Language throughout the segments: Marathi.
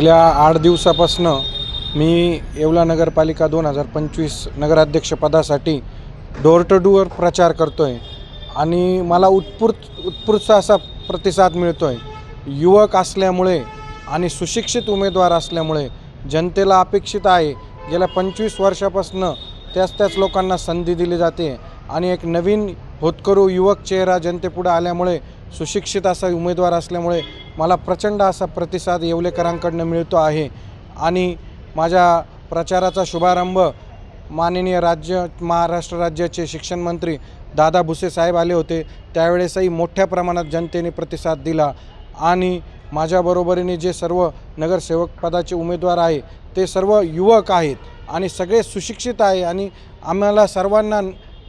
गेल्या आठ दिवसापासनं मी येवला नगरपालिका दोन हजार पंचवीस नगराध्यक्षपदासाठी डोअर टू डोअर प्रचार करतो आहे आणि मला उत्स्फूर्त उत्स्फूर्त असा प्रतिसाद मिळतो आहे युवक असल्यामुळे आणि सुशिक्षित उमेदवार असल्यामुळे जनतेला अपेक्षित आहे. गेल्या पंचवीस वर्षापासनं त्याच त्याच लोकांना संधी दिली जाते आणि एक नवीन होतकरू युवक चेहरा जनतेपुढे आल्यामुळे सुशिक्षित असा उमेदवार असल्यामुळे मला प्रचंड असा प्रतिसाद येवलेकरांकडनं मिळतो आहे. आणि माझ्या प्रचाराचा शुभारंभ माननीय राज्य महाराष्ट्र राज्याचे शिक्षण मंत्री दादा भुसे साहेब आले होते. त्यावेळेसही मोठ्या प्रमाणात जनतेने प्रतिसाद दिला. आणि माझ्याबरोबरीने जे सर्व नगरसेवक पदाचे उमेदवार आहे ते सर्व युवक आहेत आणि सगळे सुशिक्षित आहे. आणि आम्हाला सर्वांना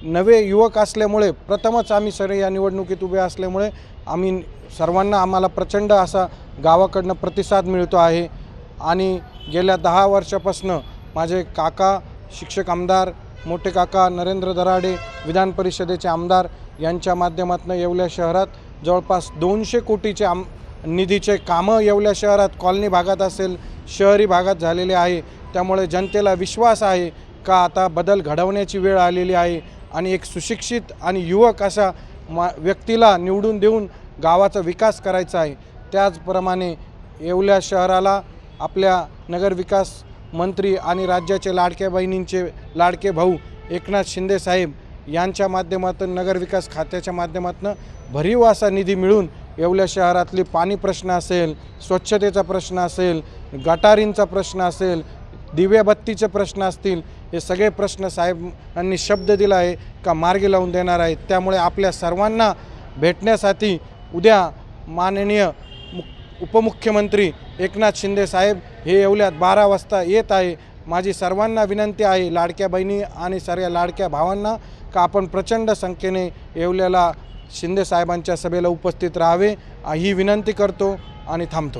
नवे युवक असल्यामुळे प्रथमच आम्ही सर या निवडणुकीत उभे असल्यामुळे आम्ही सर्वांना आम्हाला प्रचंड असा गावाकडनं प्रतिसाद मिळतो आहे. आणि गेल्या दहा वर्षापासनं माझे काका शिक्षक आमदार मोठे काका नरेंद्र दराडे विधान परिषदेचे आमदार यांच्या माध्यमातून येवल्या शहरात जवळपास दोनशे कोटीचे आम निधीचे कामं येवल्या शहरात कॉलनी भागात असेल शहरी भागात झालेले आहे. त्यामुळे जनतेला विश्वास आहे का आता बदल घडवण्याची वेळ आलेली आहे? आणि एक सुशिक्षित आणि युवक अशा मा व्यक्तीला निवडून देऊन गावाचा विकास करायचा आहे. त्याचप्रमाणे येवल्या शहराला आपल्या नगरविकास मंत्री आणि राज्याचे लाडक्या बहिणींचे लाडके भाऊ एकनाथ शिंदे साहेब यांच्या माध्यमातून नगरविकास खात्याच्या माध्यमातून भरीव असा निधी मिळून येवल्या शहरातली पाणी प्रश्न असेल स्वच्छतेचा प्रश्न असेल गटारींचा प्रश्न असेल दिव्याबत्तीचे प्रश्न असतील हे सगळे प्रश्न साहेबांनी शब्द दिला आहे का मार्गी लावून देणार आहेत? त्यामुळे आपल्या सर्वांना भेटण्यासाठी उद्या माननीय मु उपमुख्यमंत्री एकनाथ शिंदे साहेब हे येवल्यात बारा वाजता येत आहे. माझी सर्वांना विनंती आहे लाडक्या बहिणी आणि सर्व लाडक्या भावांना का आपण प्रचंड संख्येने येवल्याला शिंदे साहेबांच्या सभेला उपस्थित राहावे ही विनंती करतो आणि थांबतो.